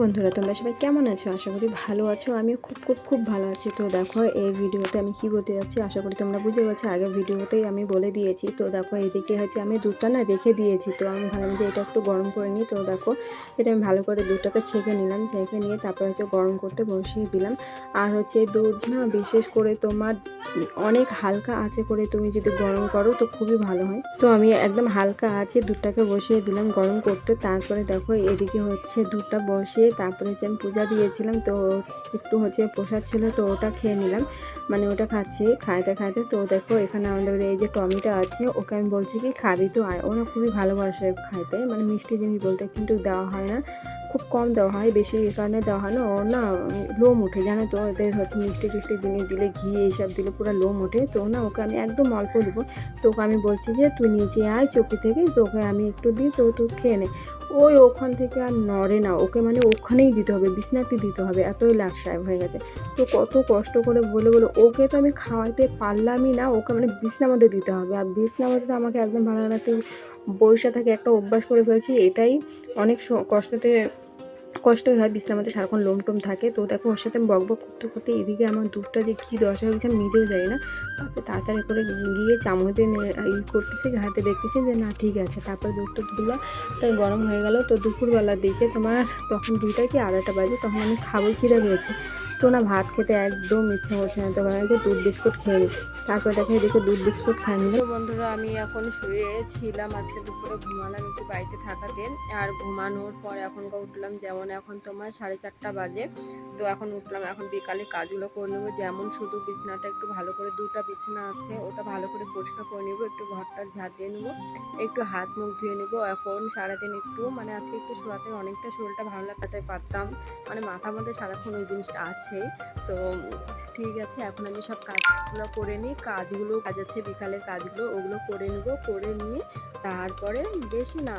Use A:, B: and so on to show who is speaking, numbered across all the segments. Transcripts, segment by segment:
A: বন্ধুরা, তোমরা সবাই কেমন আছো? আশা করি ভালো আছো। আমিও খুব খুব খুব ভালো আছি। তো দেখো, এই ভিডিওতে আমি কি বলতে যাচ্ছি? আশা করি তোমরা বুঝে গেছো। আগের ভিডিওতেই আমি বলে দিয়েছি। তো দেখো এদিকে হচ্ছে আমি দুধটা না রেখে দিয়েছি। তো আমি ভাবলাম যে এটা একটু গরম করে নিই। তো দেখো, এটা আমি ভালো করে দুধটাকে ছেঁকে নিলাম। ছেঁকে নিয়ে তারপরে হচ্ছে গরম করতে বসিয়ে দিলাম। আর হচ্ছে দুধ না, বিশেষ করে তোমার অনেক হালকা আছে করে তুমি যদি গরম করো, তো খুবই ভালো হয়। তো আমি একদম হালকা আছে দুধটাকে বসিয়ে দিলাম গরম করতে। তারপরে দেখো এদিকে হচ্ছে দুধটা বসিয়ে তারপরে হচ্ছে আমি পূজা দিয়েছিলাম, তো একটু হচ্ছে প্রসাদ ছিল, তো ওটা খেয়ে নিলাম। মানে ওটা খাচ্ছি, খাইতে খাইতে। তো দেখো, এখানে আমাদের এই যে টমিটা আছে, ওকে আমি বলছি কি, খাবি তো। আয় ওরা খুবই ভালোবাসে খাইতে। মানে মিষ্টি জিনিস বলতে কিন্তু দেওয়া হয় না। খুব কম দেওয়া হয়, বেশি এই কারণে দেওয়া হয় না। ওর না, লোম উঠে জানো তো? ওদের হচ্ছে মিষ্টি টিষ্টি জিনিস দিলে ঘি এইসব দিলে পুরো লোম ওঠে। তো না, ওকে আমি একদম অল্প দেবো। তো ওকে আমি বলছি যে, তুই নিচে আয় চৌকি থেকে তো ওকে আমি একটু দিই, তো তুই খেয়ে নে। ওই ওখান থেকে আর নড়ে না, ওকে মানে ওখানেই দিতে হবে, বিছনাতে দিতে হবে, এতই লাশ সাহেব হয়ে গেছে। তো কত কষ্ট করে বলে বলে, ওকে তো আমি খাওয়াইতে পারলামই না, ওকে মানে বিছনার মধ্যে দিতে হবে। আর বিছনার মধ্যে তো আমাকে একদম ভালো লাগতে বসে থাকে, একটা অভ্যাস করে ফেলছি, এটাই অনেক কষ্টতে কষ্টই হয়, বিছনার মধ্যে সারাক্ষণ লোম টোম থাকে। তো দেখো, ওর সাথে বক বক করতে করতে এদিকে আমার দুধটা যে কী দশা হয়ে গেছে আমি নিজেও জানি না। তারপরে তাড়াতাড়ি করে গিয়ে চামচে ই করতেছি ঘাটে দেখতেছি যে না, ঠিক আছে। তারপর দুধটা দুধগুলো প্রায় গরম হয়ে গেল। তো দুপুরবেলার দিকে তোমার তখন দুইটা কি আড়াইটা বাজে, তখন আমি খাব খিদে পেয়েছে। তো না, ভাত খেতে একদম ইচ্ছা করছে না। তখন দুধ বিস্কুট খেয়ে নিই। তারপর দেখো এদিকে দুধ বিস্কুট খাই নিলাম বন্ধুরা, আমি এখন শুয়েছিলাম, আজকে দুপুরে ঘুমালাম একটু বাড়িতে থাকাতে, আর ঘুমানোর পর এখন উঠলাম, যেমন এখন তোমার সাড়ে চারটা বাজে, তো এখন উঠলাম, এখন বিকালে কাজগুলো করে নেব, যেমন শুধু বিছনাটা একটু ভালো করে, দুটা বিছানা আছে, ওটা ভালো করে পরিষ্কার করে নেব, একটু ঘরটা ঝাঁট দিয়ে নেব, একটু হাত মুখ ধুয়ে নেব, এখন সারাদিন একটু মানে আজকে একটু শোয়াতে অনেকটা শরীরটা ভালো লাগাতে পারতাম মানে মাথার মধ্যে সারাক্ষণ ওই জিনিসটা আছেই, তো ঠিক আছে, এখন আমি সব কাজগুলো করে নিই। কাজগুলো, কাজ আছে, বিকালের কাজগুলো, ওগুলো করে নেব, করে নিয়ে তারপরে বেশি না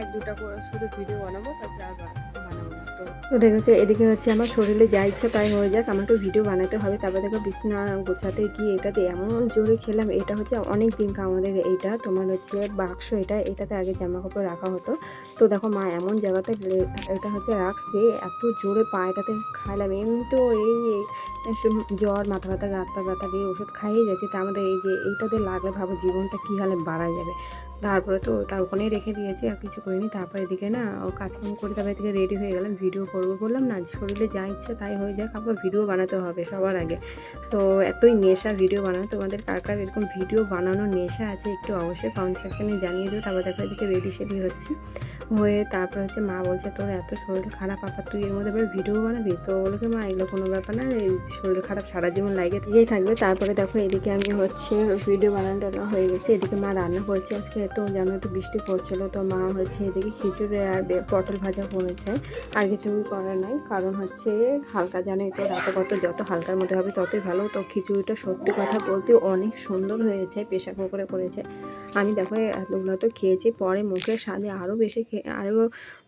A: এক দুটা শুধু ভিডিও বানাবো, তারপরে আর বানাবো। না তো দেখেছ এদিকে হচ্ছে আমার শরীরে যা ইচ্ছা তাই হয়ে যাক, আমাকে ভিডিও বানাতে হবে। তারপরে দেখো বিছনা গোছাতে গিয়ে এটাতে এমন জোরে খেলাম, এটা হচ্ছে অনেক দিন আমাদের এইটা, তোমার হচ্ছে বাক্স এটা, এটাতে আগে জামা কাপড় রাখা হতো। তো দেখো মা এমন জায়গাতে এটা হচ্ছে রাখছে, এত জোরে পা এটাতে খাইলাম এমনি তো এই এই জ্বর, মাথা ব্যথা গাঁত পা ব্যথা দিয়ে ওষুধ খাইয়ে যাচ্ছে, তা আমাদের এই যে এইটাতে লাগলে ভাবো জীবনটা কী হালে বাড়া যাবে। তারপরে তো ওটা ওখানেই রেখে দিয়েছি, আর কিছু করিনি। তারপরে এদিকে না ও কাজকাম করে তারপরে এদিকে রেডি হয়ে গেলাম ভিডিও করব। বললাম না, শরীরে যা ইচ্ছে তাই হয়ে যাক আবার ভিডিও বানাতে হবে সবার আগে। তো এতই নেশা ভিডিও বানানো, তোমাদের কার কার এরকম ভিডিও বানানোর নেশা আছে একটু অবশ্যই কমেন্ট সেকশানে জানিয়ে দিও, তারপর দেখো এদিকে রেডি সেডি হচ্ছে। হয়ে তারপর হচ্ছে মা বলছে, তোর এত শরীর খারাপ, আবার তুই এর মধ্যে ভিডিও বানাবি? তো বলকে মা, এগুলো কোনো ব্যাপার না শরীর খারাপ সারা জীবন লাগে থেকেই থাকবে। তারপরে দেখো, এদিকে আমি হচ্ছে ভিডিও বানানো টানো হয়ে গেছে, এদিকে মা রান্না করেছে আজকে। তো জানো তো বৃষ্টি পড়ছিল, তো মা হচ্ছে এদিকে খিচুড়ি আর পটল ভাজা করেছে। আর কিছু করার নাই, কারণ হচ্ছে হালকা জানে তো, রাতে কত যত হালকার মধ্যে হবে ততই ভালো। তো খিচুড়িটা সত্যি কথা বলতে অনেক সুন্দর হয়েছে প্রেশার কুকারে করেছে। আমি দেখো এতগুলো তো খেয়েছি, পরে মুখের স্বাদে আরও বেশি খেয়ে আরও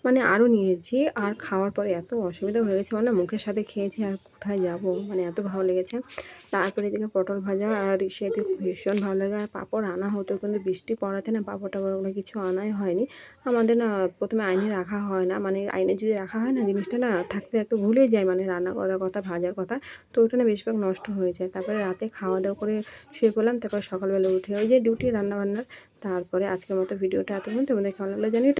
A: মানে আরও নিয়েছি। আর খাওয়ার পরে এত অসুবিধা হয়ে গেছে মানে মুখের সাথে খেয়েছি, আর কোথায় যাব? মানে এত ভালো লেগেছে। তারপরে এদিকে পটল ভাজা, আর সেদিকে ভীষণ ভালো লাগে। আর পাঁপড় আনা হতো, কিন্তু বৃষ্টি পড়াতে না পাঁপড় টাপড়গুলো কিছু আনাই হয়নি। আমাদের না প্রথমে আইনে রাখা হয় না মানে আইনে যদি রাখা হয় না, জিনিসটা না থাকতে থাকতে ভুলে যায় মানে রান্না করার কথা, ভাজার কথা। তো ওটা না বেশিরভাগ নষ্ট হয়ে যায়। তারপরে রাতে খাওয়া দাওয়া করে শুয়ে পড়লাম, তারপর সকালবেলা উঠে ওই যে ডিউটি রান্না বান্নার তারপরে আজকের মতো ভিডিওটা এত তোমাদের কেমন লাগল জানি